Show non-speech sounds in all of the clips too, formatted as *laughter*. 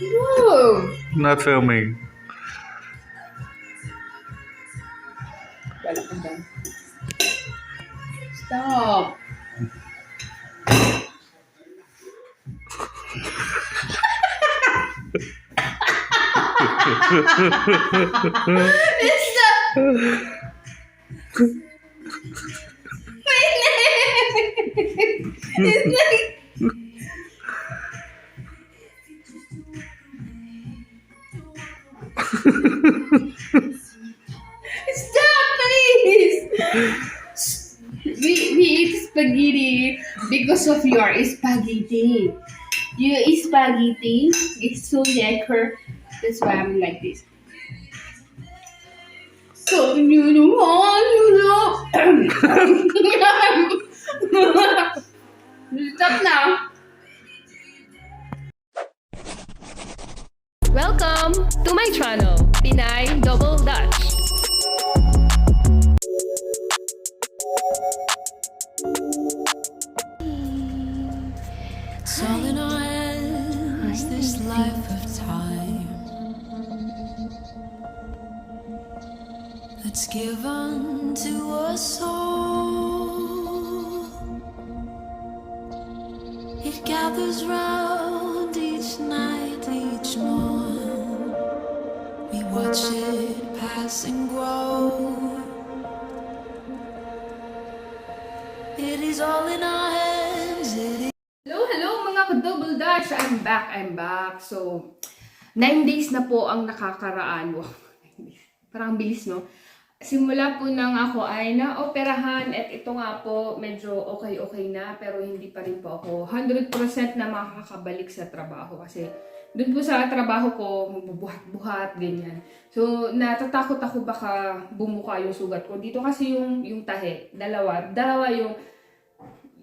No! Not filming. Wala ka dyan. Stop! Stop, *laughs* because of your spaghetti. Your spaghetti is so lekker. That's why I'm like this. So you know what you know. Stop now. Welcome to my channel, Pinay Double Dutch. It's all in our hands, this life of time. Let's give unto us all. It gathers round each night, each morn. We watch it pass and grow. It is all in our dash! I'm back, I'm back. So, nine days na po ang nakakaraan. Wow. Parang ang bilis, no? Simula po nang ako ay na-operahan at ito nga po, medyo okay-okay na pero hindi pa rin po ako 100% na makakabalik sa trabaho kasi doon po sa trabaho ko, bubuhat-buhat, ganyan. So, natatakot ako baka bumuka yung sugat ko. Dito kasi yung, yung tahe, dalawa, dalawa yung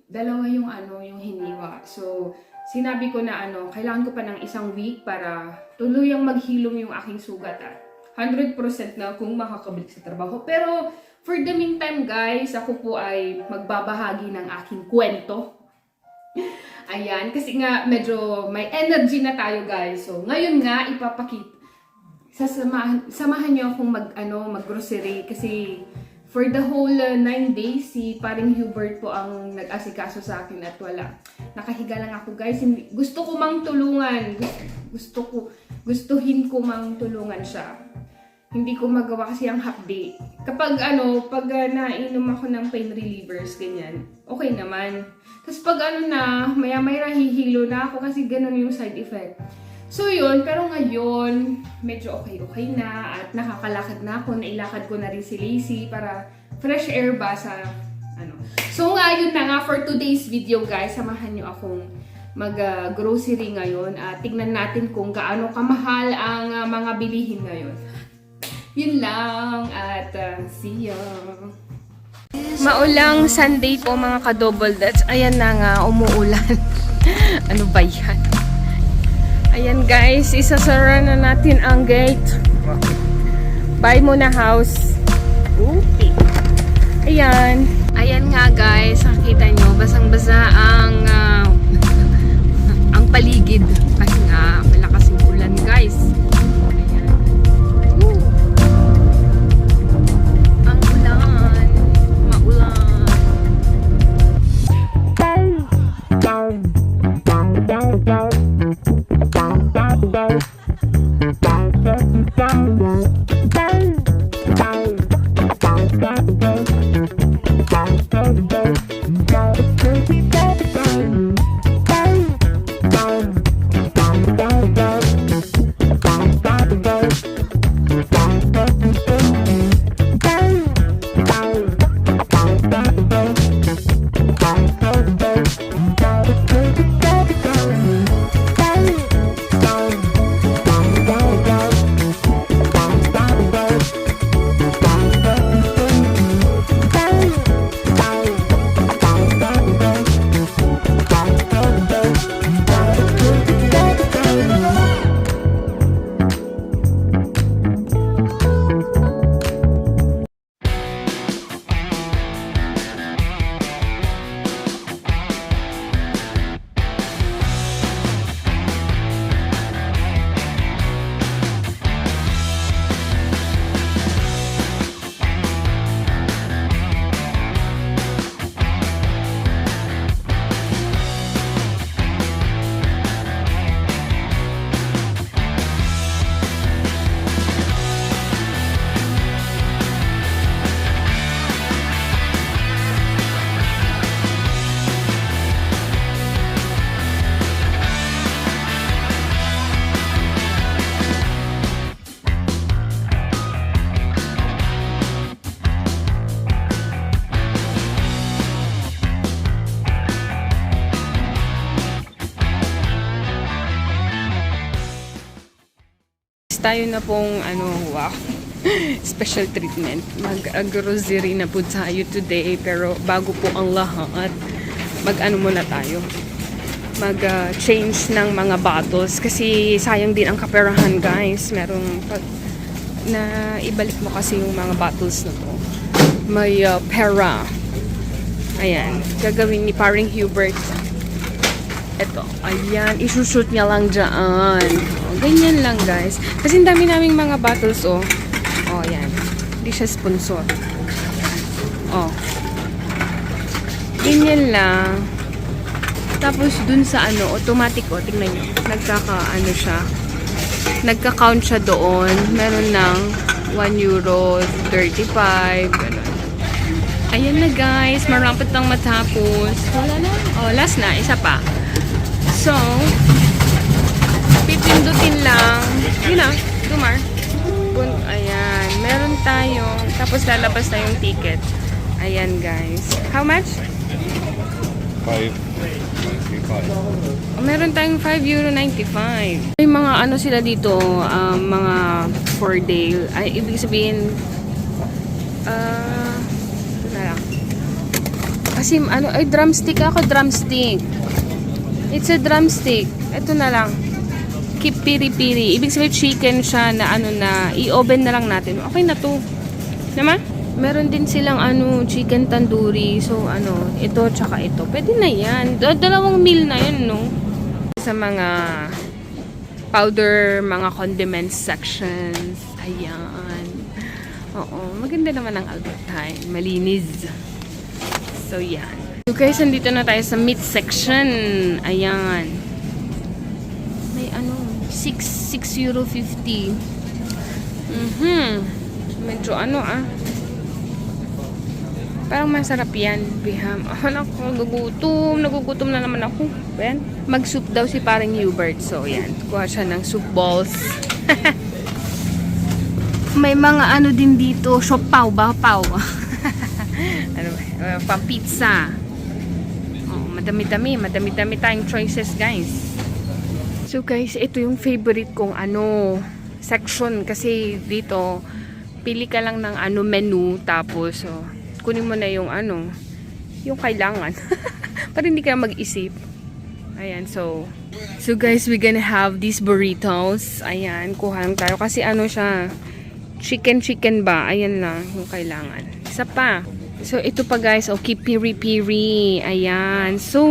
dalawa yung ano, yung hiniwa. So, sinabi ko na ano, kailangan ko pa ng isang week para tuluyang maghilom yung aking sugat at 100% na kung makakabalik sa trabaho. Pero, for the meantime guys, ako po ay magbabahagi ng aking kwento. *laughs* Ayan, kasi nga medyo may energy na tayo guys. So, ngayon nga ipapakita sasamahan samahan niyo akong mag ano mag-grocery kasi for the whole 9 days si paring Hubert po ang nag-asikaso sa akin at wala. Nakahiga lang ako guys. Gusto ko mang tulungan. Gusto ko gustuhin ko mang tulungan siya. Hindi ko magawa kasi ang hapdi. Kapag ano, pag uh, nainom ako ng pain relievers, ganyan, okay naman. Tapos pag ano na, maya-maya hihilo na ako kasi ganun yung side effect. So yun, pero ngayon, medyo okay-okay na at nakakalakad na ako. Nailakad ko na rin si Lacey para fresh air ba sa ano. So ngayon na nga for today's video guys, samahan nyo akong mag-grocery ngayon at tignan natin kung gaano kamahal ang uh, mga bilihin ngayon. Yun lang at uh, see ya! Maulang Sunday po mga ka-double dutch. Ayan na nga, umuulan. *laughs* ano ba yan? Ayan guys, isasara na natin ang gate. Bye muna house. Okay. Ayan. Ayan nga guys, nakita nyo, basang-basa ang ah, *laughs* ang paligid. Kasi nga, malakas yung ulan guys. Ayan. Woo. Ang ulan. Maulan. Bye. Tayo na pong ano, wow. *laughs* Special treatment. Mag-grocery na po tayo today. Pero bago po ang lahat, mag-ano muna tayo. Mag-change ng mga bottles. Kasi sayang din ang kaperahan, guys. Merong pag na ibalik mo kasi yung mga bottles na to. May uh, pera. Ayan. Gagawin ni paring Hubert. Ito. Ayan. Isushoot niya lang dyan. O, ganyan lang, guys. Kasi dami naming mga bottles, oh. Oh, ayan. Hindi siya sponsor. Oh. Ganyan lang. Tapos, dun sa ano, automatic, oh. Tingnan nyo. Nagkaka, ano siya. Nagka-count siya doon. Meron ng 1 euro 35. Ganun. Ayan na guys, marampot lang matapos. Wala na. Oh, last na, isa pa. So, pipindutin lang. Yun na, dumar. Bun, ayan, meron tayong, tapos lalabas na yung ticket. Ayan guys. How much? Five. Five. Oh, meron tayong 5 euro 95. May mga ano sila dito, um, mga for day. Ay, ibig sabihin, ah, ito na lang. Kasi ano, ay drumstick ako, drumstick. It's a drumstick. Ito na lang. Keep piri-piri. Ibig sabihin chicken siya na ano na, i-oven na lang natin. Okay na to. Naman? Meron din silang ano, chicken tandoori. So ano, ito tsaka ito. Pwede na yan. Da- Dalawang meal na yan, no? Sa mga powder, mga condiments sections. Ayan. Oo, maganda naman ang Albertine. Malinis. So, yan. So, guys, nandito na tayo sa meat section. Ayan. May ano, 6, 6 euro 50. Mhm. Medyo ano ah. Parang masarap yan, biham. *laughs* Oh, naku, nagugutom. Nagugutom na naman ako. Ayan. Mag-soup daw si paring Hubert. So, yan. Kuha siya ng soup balls. *laughs* May mga ano din dito. Siopaw ba? Paw. *laughs* Uh, pang pizza. Oh, madami-dami. Madami-dami tayong choices, guys. So, guys, ito yung favorite kong ano section. Kasi dito, pili ka lang ng ano menu. Tapos, oh, kunin mo na yung ano, yung kailangan. *laughs* Para hindi ka mag-isip. Ayan, so, so guys, we're gonna have these burritos. Ayan, kuha lang tayo. Kasi ano siya, chicken chicken ba? Ayan lang, yung kailangan. Isa pa. So, ito pa guys, okay, piri-piri. Ayan. So,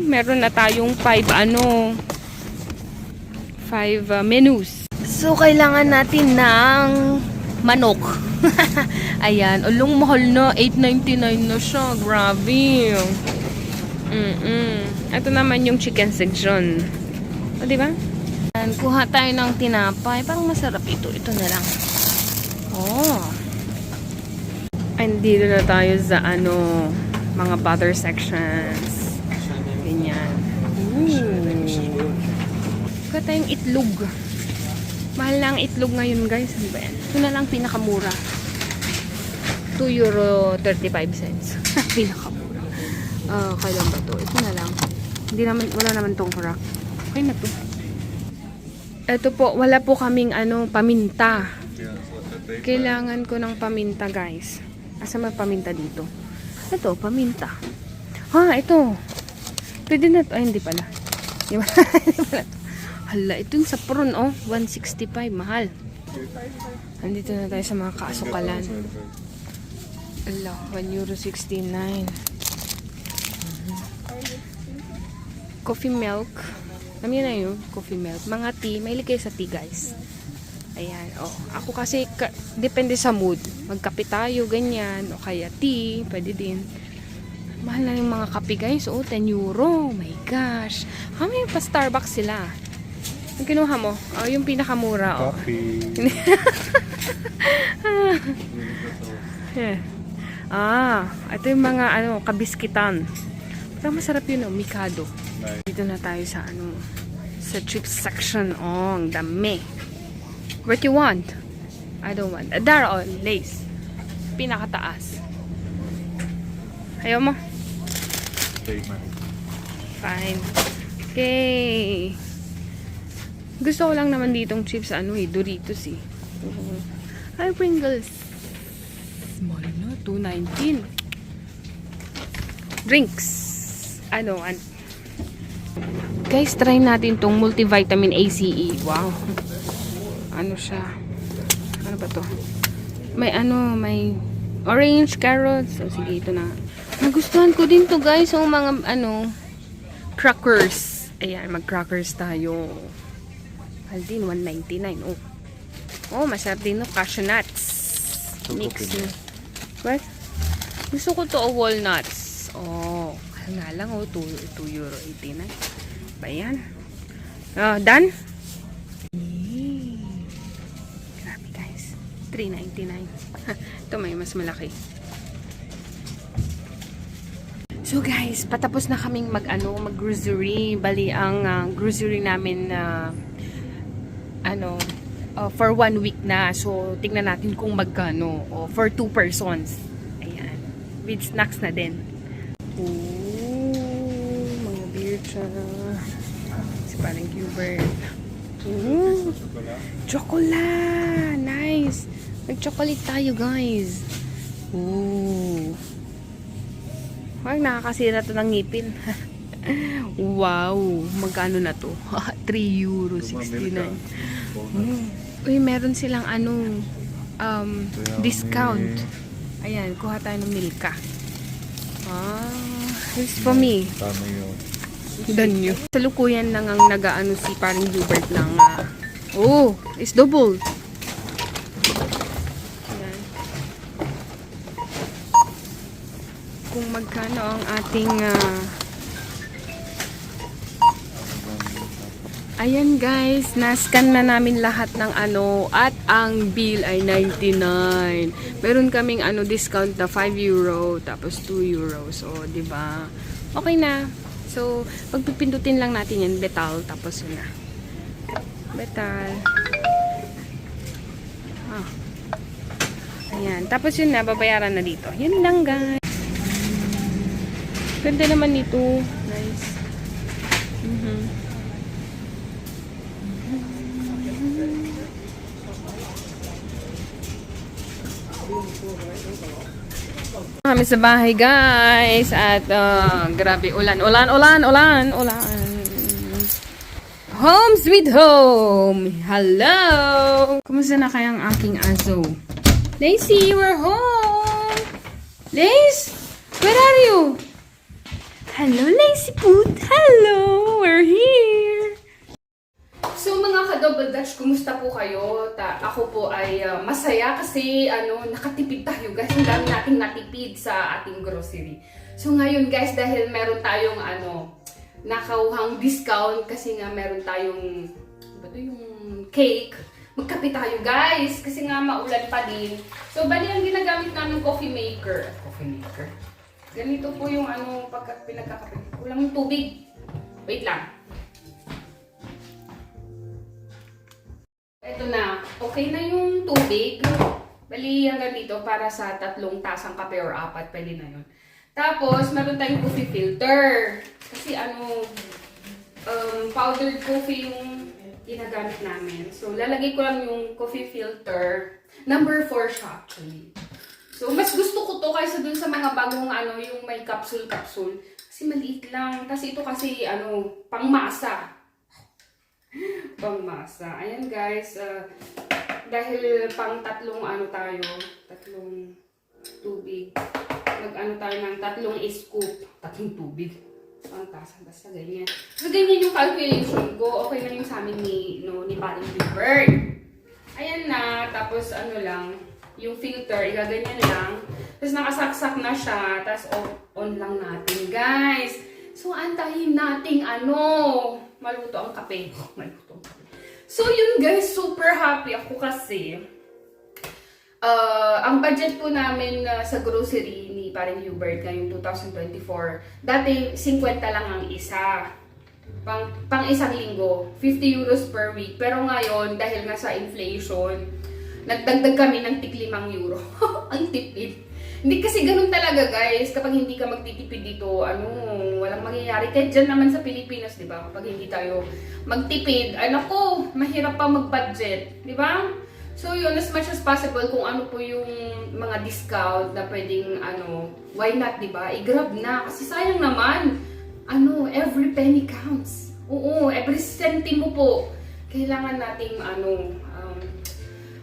meron na tayong five, ano, five uh, menus. So, kailangan natin ng manok. *laughs* Ayan. Ulong mahal na. 8.99 na siya. Grabe. Mm-mm. Ito naman yung chicken section. O, di ba? Ayan. Kuha tayo ng tinapay. Parang masarap ito. Ito na lang. Oh. Andito na tayo sa ano, mga butter sections. Ganyan. Ooh. Kuha tayong itlog. Mahal na ang itlog ngayon guys. Ano ba yan? Ito na lang pinakamura. 2 euro 35 cents. *laughs* pinakamura. Ah, kailan ba to? Ito na lang. Hindi naman, wala naman tong crack. Okay na to. Ito po, wala po kaming ano, paminta. Kailangan ko ng paminta guys. Asa may paminta dito? Ito, paminta. Ha, ito. Pwede na to. Ay, hindi pala. Pala. Hindi pala. *laughs* Hala, ito yung sa prawn, oh. 165, mahal. Andito na tayo sa mga kaasukalan. Ala, 1 euro 69. Mhm. Coffee milk. Alam na yun, coffee milk. Mga tea, may kayo sa tea, guys. Ayan, oh. Ako kasi, ka- depende sa mood. Magkape tayo, ganyan. O kaya tea, pwede din. Mahal na yung mga kape, guys. Oh, 10 euro. Oh my gosh. Ha, may pa Starbucks sila. Ang kinuha mo? Oh, yung pinakamura, oh. Coffee. Yeah. *laughs* Ah, ito yung mga ano, kabiskitan. Parang masarap yun, oh, Mikado. Nice. Dito na tayo sa ano, sa chips section. Oh, ang dami. What you want? I don't want. There, oh, lace. Pinakataas. Ayaw mo? Fine. Okay. Gusto ko lang naman ditong chips, ano eh, Doritos eh. Oo. Ay, Pringles. Small na, 2.19. Drinks. Ano, an Guys, try natin tong multivitamin ACE. Wow. Ano siya? Ano ba to? May ano, may orange, carrots. So, sige, ito na. Nagustuhan ko din to guys, yung mga ano, crackers. Ayan, mag-crackers tayo. Mahal din, 199. Oh. Oh, masarap din no, cashew nuts. Mix mo. What? Gusto ko to, oh, walnuts. Oh, nga lang, oh, 2, 2 euro 89. Ba yan? Oh, done? 3.99. *laughs* Ito may mas malaki. So guys, patapos na kaming mag ano, mag grocery. Bali ang ah, grocery namin na ano uh, for one week na. So tingnan natin kung magkano o for two persons. Ayan. With snacks na din. Ooh, mga beer siya. Si parang Hubert. Ooh, chocolate! Nice! Nag-chocolate tayo, guys. Ooh. Ay, nakakasira to ng ngipin. *laughs* wow! Magkano na to? *laughs* 3 euro 69. Mm. Uy, meron silang ano, um, discount. Ayan, kuha tayo ng Milka. Ah, it's for me. Tama yun. Danyo. Sa lukuyan lang ang nagaano si parang Hubert ng ah, Oh, it's double. Kung magkano ang ating ah, Ayan guys, nascan na namin lahat ng ano at ang bill ay 99. Meron kaming ano discount na 5 euro tapos 2 euro. So, 'di ba? Okay na. So, pagpipindutin lang natin yan betal tapos yun na. Betal. Ah. Ayan, tapos yun na babayaran na dito. Yun lang guys. Ganda naman nito. Nice. Mhm. Kami sa bahay guys at uh, grabe ulan, ulan, ulan, ulan, ulan. Home sweet home! Hello! Kumusta na kayang aking aso? Lacey, we're home! Lace, where are you? Hello, Lacy Poot! Hello! We're here! So mga ka-double dutch, kumusta po kayo? Ta ako po ay uh, masaya kasi ano, nakatipid tayo guys. Ang dami nating natipid sa ating grocery. So ngayon guys, dahil meron tayong ano, nakauhang discount kasi nga meron tayong ba to yung cake. Magkape tayo guys kasi nga maulan pa din. So bali ang ginagamit namin coffee maker. Coffee maker. Ganito po yung ano pagka pinagkakape. Kulang yung tubig. Wait lang. Ito na, okay na yung tubig. Bali, hanggang dito para sa tatlong tasang kape or apat, pwede na yun. Tapos, meron tayong coffee filter. Kasi ano, um, powdered coffee yung ginagamit namin. So, lalagay ko lang yung coffee filter. Number 4 siya actually. So, mas gusto ko to kaysa dun sa mga bagong ano, yung may capsule-capsule. Kasi maliit lang. Kasi ito kasi, ano, pangmasa *laughs* pangmasa. Ayan guys, uh, dahil pang tatlong ano tayo, tatlong tubig, mag-ano tayo ng tatlong scoop, tatlong tubig. Ang tasa, basta ganyan. So, ganyan yung calculation ko. Okay na yung sa amin ni, no, ni Paring Bird. Ayan na, tapos ano lang, yung filter, igaganyan lang. Tapos nakasaksak na siya, tapos on, on lang natin, guys. So, antahin nating ano, maluto ang kape. *laughs* Maluto. So, yun guys, super happy ako kasi uh, ang budget po namin uh, sa grocery ni Paring Hubert ngayong 2024, dati 50 lang ang isa. Pang, pang isang linggo, 50 euros per week. Pero ngayon, dahil nga sa inflation, nagdagdag kami ng tig 5 euro. *laughs* ang tipid. Hindi kasi ganun talaga guys, kapag hindi ka magtitipid dito, ano, walang mangyayari. Kahit dyan naman sa Pilipinas, di ba? Kapag hindi tayo magtipid, ay nako, mahirap pa mag-budget, di ba? So yun, as much as possible, kung ano po yung mga discount na pwedeng, ano, why not, di ba? I-grab na. Kasi sayang naman, ano, every penny counts. Oo, every centimo po. Kailangan nating, ano, um,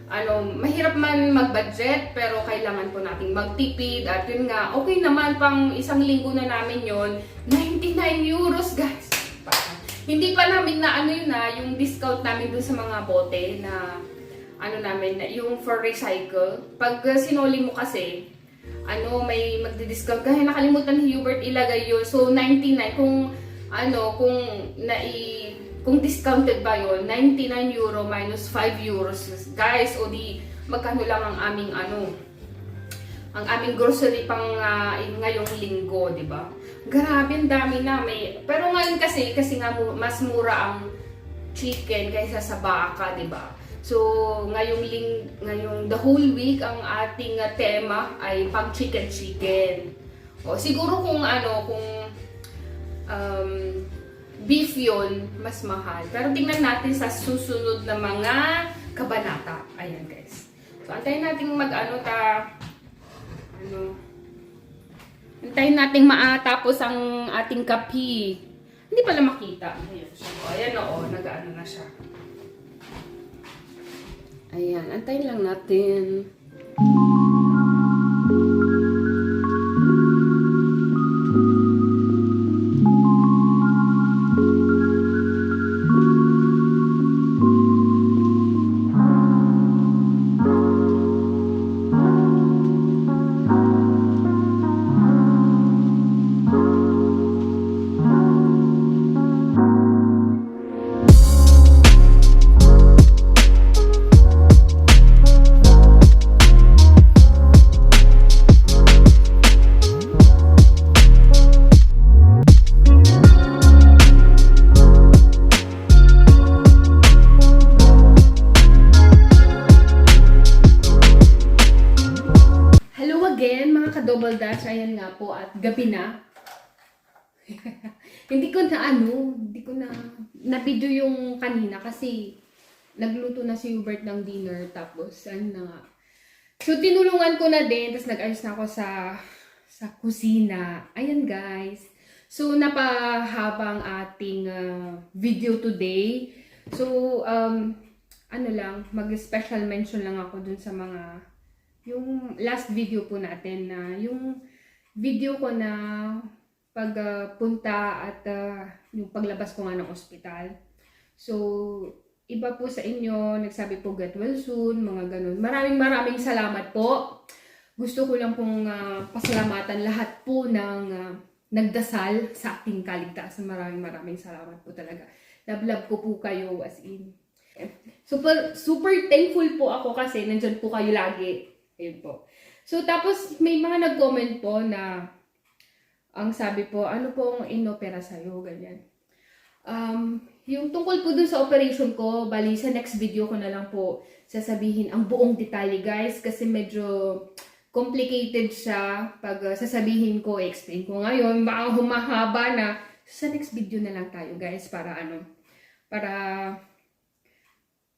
ano, mahirap man mag-budget, pero kailangan po nating magtipid. At yun nga, okay naman, pang isang linggo na namin yon 99 euros, guys. Hindi pa namin na ano yun na, yung discount namin dun sa mga bote na ano namin, na yung for recycle. Pag sinoli mo kasi, ano, may magdi-discount. Kaya nakalimutan ni Hubert ilagay yun. So, 99. Kung, ano, kung nai, kung discounted ba yun, 99 euro minus 5 euros. Guys, o di, magkano lang ang aming, ano, ang aming grocery pang ah, ngayong linggo, di ba? Grabe, ang dami na. May, pero ngayon kasi, kasi nga mas mura ang chicken kaysa sa baka, di ba? So, ngayong ling, ngayong the whole week, ang ating ah, tema ay pang chicken chicken. O, siguro kung ano, kung um, beef yun, mas mahal. Pero tingnan natin sa susunod na mga kabanata. Ayan, guys. So, antayin natin mag ano ta, ano, antayin natin maatapos ang ating kapi. Hindi pala makita. Ayan siya. O, ayan o, nag-ano na siya. Ayan, antayin lang natin. Hello again, mga ka-double dash. Ayan nga po, at gabi na. *laughs* hindi ko na ano, hindi ko na na-video yung kanina kasi nagluto na si Hubert ng dinner tapos ano na nga. So tinulungan ko na din tapos nag-ayos na ako sa sa kusina. Ayan guys. So napahabang ating ah, video today. So um ano lang, mag-special mention lang ako dun sa mga yung last video po natin na yung video ko na pagpunta at ah, yung paglabas ko nga ng ospital. So, iba po sa inyo, nagsabi po get well soon, mga ganun. Maraming maraming salamat po. Gusto ko lang pong ah, pasalamatan lahat po ng ah, nagdasal sa ating kaligtasan. Maraming maraming salamat po talaga. Love love ko po kayo as in. Super, super thankful po ako kasi nandyan po kayo lagi. Ayun po. So, tapos may mga nag-comment po na ang sabi po, ano po ang inopera sa'yo, ganyan. Um, yung tungkol po dun sa operation ko, bali sa next video ko na lang po sasabihin ang buong detalye guys kasi medyo complicated siya pag uh, sasabihin ko, explain ko ngayon, baka humahaba na. Sa next video na lang tayo guys para ano, para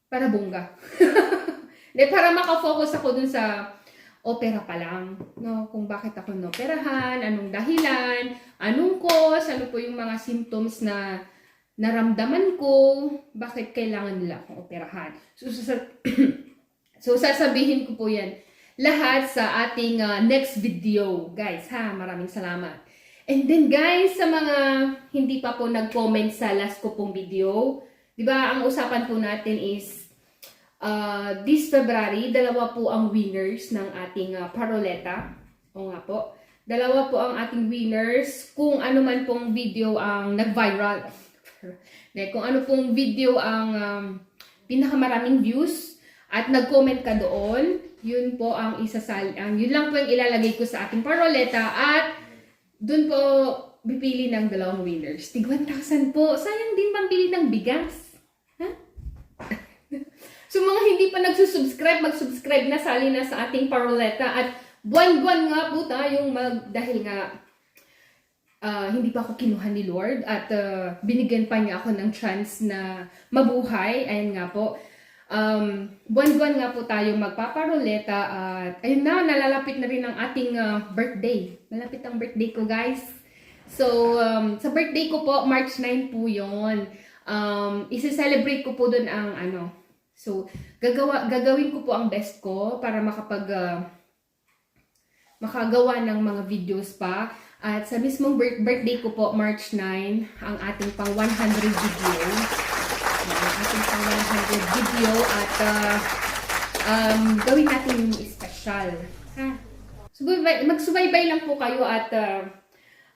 para bongga. *laughs* De, para makafocus ako dun sa opera pa lang, no? Kung bakit ako noperahan, anong dahilan, anong cause, ano po yung mga symptoms na naramdaman ko, bakit kailangan nila akong operahan. So, sasa- *clears throat* so sasabihin ko po yan lahat sa ating uh, next video, guys, ha? Maraming salamat. And then, guys, sa mga hindi pa po nag-comment sa last ko pong video, di ba, ang usapan po natin is Uh, this February, dalawa po ang winners ng ating uh, paroleta. O nga po. Dalawa po ang ating winners. Kung ano man pong video ang nag-viral. *laughs* Kung ano pong video ang um, pinakamaraming views at nag-comment ka doon, yun po ang isasal, ang yun lang po yung ilalagay ko sa ating paroleta at doon po bipili ng dalawang winners. Tig 1,000 po. Sayang din pambili ng bigas. So mga hindi pa nagsusubscribe, mag-subscribe na, sali na sa ating paroleta at buwan-buwan nga po tayong mag, dahil nga ah, hindi pa ako kinuha ni Lord at ah, binigyan pa niya ako ng chance na mabuhay. Ayun nga po. Um, buwan-buwan nga po tayo magpaparoleta at ayun na, nalalapit na rin ang ating ah, birthday. Malapit ang birthday ko guys. So, um, sa birthday ko po, March 9 po yon. Um, isi-celebrate ko po doon ang ano. So, gagawa, gagawin ko po ang best ko para makapag ah, makagawa ng mga videos pa. At sa mismong bir- birthday ko po, March 9, ang ating pang 100 video. Ang ating pang 100 video at ah, um, gawin natin yung special. Ha? Subaybay, magsubaybay lang po kayo at ah,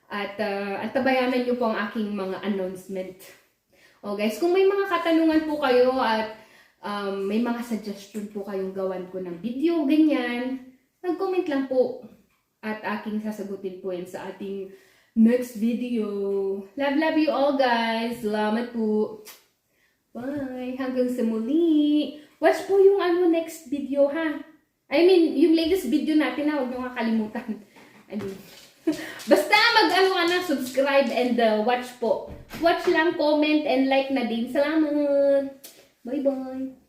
at uh, at tabayanan niyo po ang aking mga announcement. O guys, kung may mga katanungan po kayo at um, may mga suggestion po kayong gawan ko ng video, ganyan, mag-comment lang po at aking sasagutin po yan sa ating next video. Love, love you all guys. Salamat po. Bye. Hanggang sa muli. Watch po yung ano next video ha. I mean, yung latest video natin na huwag nyo kakalimutan. I mean, *laughs* Basta mag-ano ka na, subscribe and uh, watch po. Watch lang, comment, and like na din. Salamat! bơi bơi.